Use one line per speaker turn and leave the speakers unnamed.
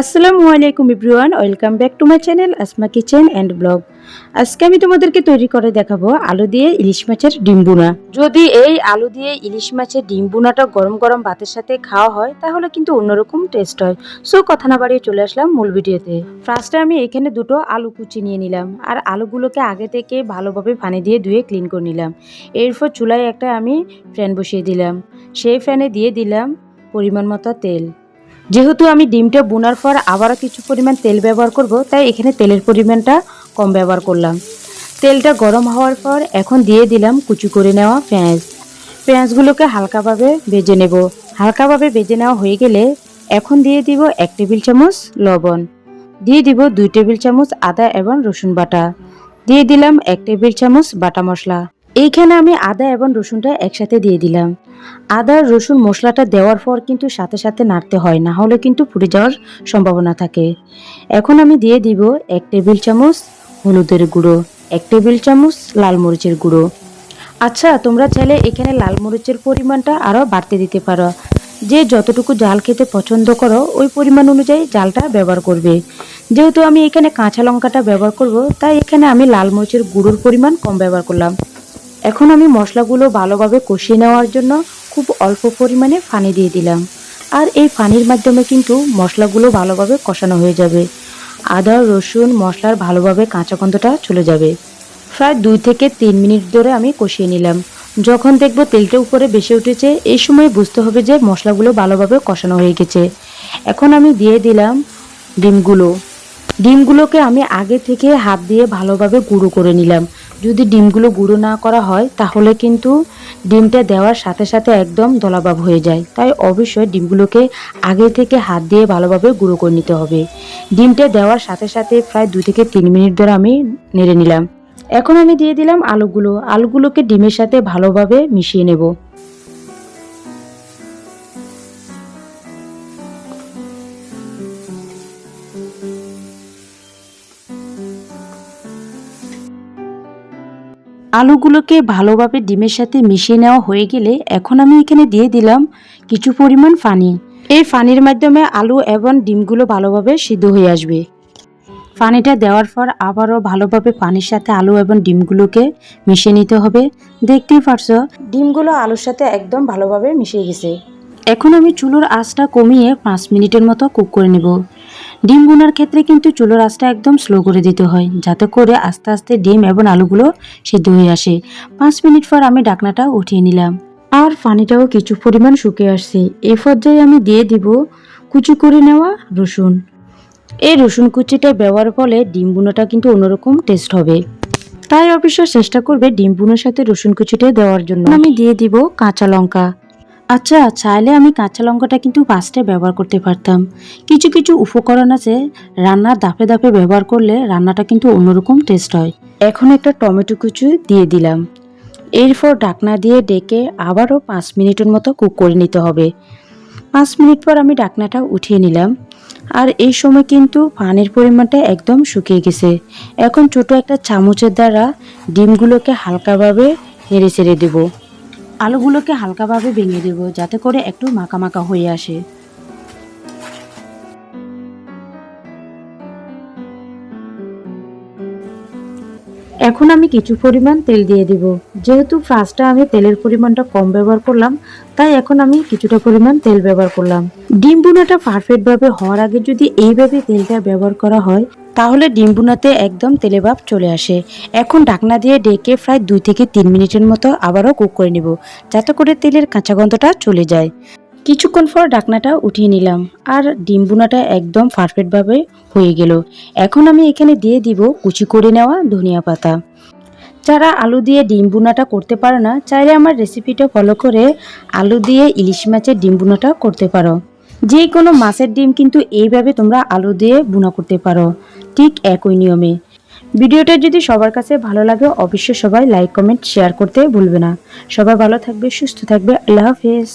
আসসালামু আলাইকুম everyone, welcome back to my channel Asma kitchen and blog. আজকে আমি তোমাদেরকে তৈরি করে দেখাবো আলু দিয়ে ইলিশ মাছের ডিম বুনা যদি এই আলু দিয়ে ইলিশ মাছের ডিম বুনাটা গরম গরম ভাতের সাথে খাওয়া হয়, তাহলে কিন্তু অন্যরকম টেস্ট হয়। সো কথা না বাড়িয়ে চলে আসলাম মূল ভিডিওতে। ফার্স্টে আমি এখানে দুটো আলু কুচি নিয়ে নিলাম, আর আলুগুলোকে আগে থেকে ভালোভাবে পানি দিয়ে ধুয়ে ক্লিন করে নিলাম। এরপর চুলায় একটা আমি ফ্যান বসিয়ে দিলাম। সেই ফ্যানে দিয়ে দিলাম পরিমাণ মতো তেল। যেহেতু আমি ডিমটা বোনার পর আবারও কিছু পরিমাণ তেল ব্যবহার করব, তাই এখানে তেলের পরিমাণটা কম ব্যবহার করলাম। তেলটা গরম হওয়ার পর এখন দিয়ে দিলাম কুচু করে নেওয়া পেঁয়াজ। পেঁয়াজগুলোকে হালকাভাবে ভেজে নেব। হালকাভাবে ভেজে নেওয়া হয়ে গেলে এখন দিয়ে দিব এক টেবিল চামচ লবণ। দিয়ে দিব দুই টেবিল চামচ আদা এবং রসুন বাটা। দিয়ে দিলাম এক টেবিল চামচ বাটা মশলা। এইখানে আমি আদা এবং রসুনটা একসাথে দিয়ে দিলাম। আদা রসুন মশলাটা দেওয়ার পর কিন্তু সাথে সাথে নাড়তে হয়, না হলে কিন্তু পুড়ে যাওয়ার সম্ভাবনা থাকে। এখন আমি দিয়ে দিব এক টেবিল চামচ হলুদের গুঁড়ো, এক টেবিল চামচ লাল মরিচের গুঁড়ো। আচ্ছা তোমরা চাইলে এখানে লাল মরিচের পরিমাণটা আরও বাড়তে দিতে পারো। যে যতটুকু জাল খেতে পছন্দ করো, ওই পরিমাণ অনুযায়ী জালটা ব্যবহার করবে। যেহেতু আমি এখানে কাঁচা লঙ্কাটা ব্যবহার করব, তাই এখানে আমি লাল মরিচের গুঁড়োর পরিমাণ কম ব্যবহার করলাম। এখন আমি মশলাগুলো ভালোভাবে কষিয়ে নেওয়ার জন্য খুব অল্প পরিমাণে ফানি দিয়ে দিলাম। আর এই ফানির মাধ্যমে কিন্তু মশলাগুলো ভালোভাবে কষানো হয়ে যাবে। আদা, রসুন, মশলার ভালোভাবে কাঁচা গন্ধটা চলে যাবে। প্রায় দুই থেকে তিন মিনিট ধরে আমি কষিয়ে নিলাম। যখন দেখব তেলটা উপরে বেশি উঠেছে, এই সময় বুঝতে হবে যে মশলাগুলো ভালোভাবে কষানো হয়ে গেছে। এখন আমি দিয়ে দিলাম ডিমগুলো। ডিমগুলোকে আমি আগে থেকে হাত দিয়ে ভালোভাবে গুঁড়ো করে নিলাম। যদি ডিমগুলো গুঁড়ো না করা হয়, তাহলে কিন্তু ডিমটা দেওয়ার সাথে সাথে একদম দলাভাব হয়ে যায়। তাই অবশ্যই ডিমগুলোকে আগে থেকে হাত দিয়ে ভালোভাবে গুঁড়ো করে নিতে হবে। ডিমটা দেওয়ার সাথে সাথে প্রায় দু থেকে তিন মিনিট ধরে আমি নেড়ে নিলাম। এখন আমি দিয়ে দিলাম আলুগুলো। আলুগুলোকে ডিমের সাথে ভালোভাবে মিশিয়ে নেব। আলুগুলোকে ভালোভাবে ডিমের সাথে মিশিয়ে নেওয়া হয়ে গেলে এখন আমি এখানে দিয়ে দিলাম কিছু পরিমাণ পানি এই পানির মাধ্যমে আলু এবং ডিমগুলো ভালোভাবে সিদ্ধ হয়ে আসবে। পানিটা দেওয়ার পর আবারও ভালোভাবে পানির সাথে আলু এবং ডিমগুলোকে মিশিয়ে নিতে হবে। দেখতেই পারছ, ডিমগুলো আলুর সাথে একদম ভালোভাবে মিশিয়ে গেছে। এখন আমি চুলোর আঁচটা কমিয়ে পাঁচ মিনিটের মতো কুক করে নেব। ডিম বোনার ক্ষেত্রে কিন্তু চুলোর আঁচটা একদম স্লো করে দিতে হয়, যাতে করে আস্তে আস্তে ডিম এবং আলুগুলো সিদ্ধ হয়ে আসে। পাঁচ মিনিট পর আমি ডাকনাটা উঠিয়ে নিলাম। আর পানিটাও কিছু পরিমাণ শুকিয়ে আসছে। এই পর্যায়ে আমি দিয়ে দিব কুচি করে নেওয়া রসুন। এই রসুন কুচিটা ব্যবহার ফলে ডিম বুনোটা কিন্তু অন্যরকম টেস্ট হবে। তাই অবশ্য চেষ্টা করবে ডিম বুনোর সাথে রসুন কুচিটা দেওয়ার জন্য। আমি দিয়ে দিব কাঁচা লঙ্কা। আচ্ছা চাইলে আমি কাঁচা লঙ্কাটা কিন্তু ফার্স্টে ব্যবহার করতে পারতাম। কিছু কিছু উপকরণ আছে রান্নার দাপে দাপে ব্যবহার করলে রান্নাটা কিন্তু অন্যরকম টেস্ট হয়। এখন একটা টমেটো কুচি দিয়ে দিলাম। এরপর ডাকনা দিয়ে ডেকে আবারও পাঁচ মিনিটের মতো কুক করে নিতে হবে। পাঁচ মিনিট পর আমি ডাকনাটা উঠিয়ে নিলাম। আর এই সময় কিন্তু পানির পরিমাণটা একদম শুকিয়ে গেছে। এখন ছোট একটা চামচের দ্বারা ডিমগুলোকে হালকাভাবে নেড়ে ছেড়ে দেবো। আলুগুলোকে হালকাভাবে ভেঙে দেব, যাতে করে একটু মাখা মাখা হয়ে আসে। এখন আমি কিছু পরিমাণ তেল দিয়ে দিব। যেহেতু ফার্স্টে আমি তেলের পরিমাণটা কম ব্যবহার করলাম, তাই এখন আমি কিছুটা পরিমাণ তেল ব্যবহার করলাম। ডিম বুনাটা পারফেক্টভাবে হওয়ার আগে যদি এইভাবে তেলটা ব্যবহার করা হয় তাহলে ডিম বুনাতে একদম তেলে ভাব চলে আসে। এখন ঢাকনা দিয়ে ডেকে প্রায় দুই থেকে তিন মিনিটের মতো আবারও কুক করে নেব, যাতে করে তেলের কাঁচা গন্ধটা চলে যায়। কিছুক্ষণ পর ঢাকনাটা উঠিয়ে নিলাম, আর ডিম বুনাটা একদম পারফেক্টভাবে হয়ে গেল। এখন আমি এখানে দিয়ে দিব কুচি করে নেওয়া ধনিয়া পাতা। যারা আলু দিয়ে ডিম বুনাটা করতে পারো না, চাইলে আমার রেসিপিটা ফলো করে আলু দিয়ে ইলিশ মাছের ডিম বুনাটা করতে পারো। যে কোনো মাছের ডিম কিন্তু এইভাবে তোমরা আলু দিয়ে বুনা করতে পারো। ঠিক একই নিয়মে। ভিডিওটা যদি সবার কাছে ভালো লাগে, অবশ্যই সবাই লাইক কমেন্ট শেয়ার করতে ভুলবে না। সবাই ভালো থাকবে, সুস্থ থাকবে। আল্লাহ হাফেজ।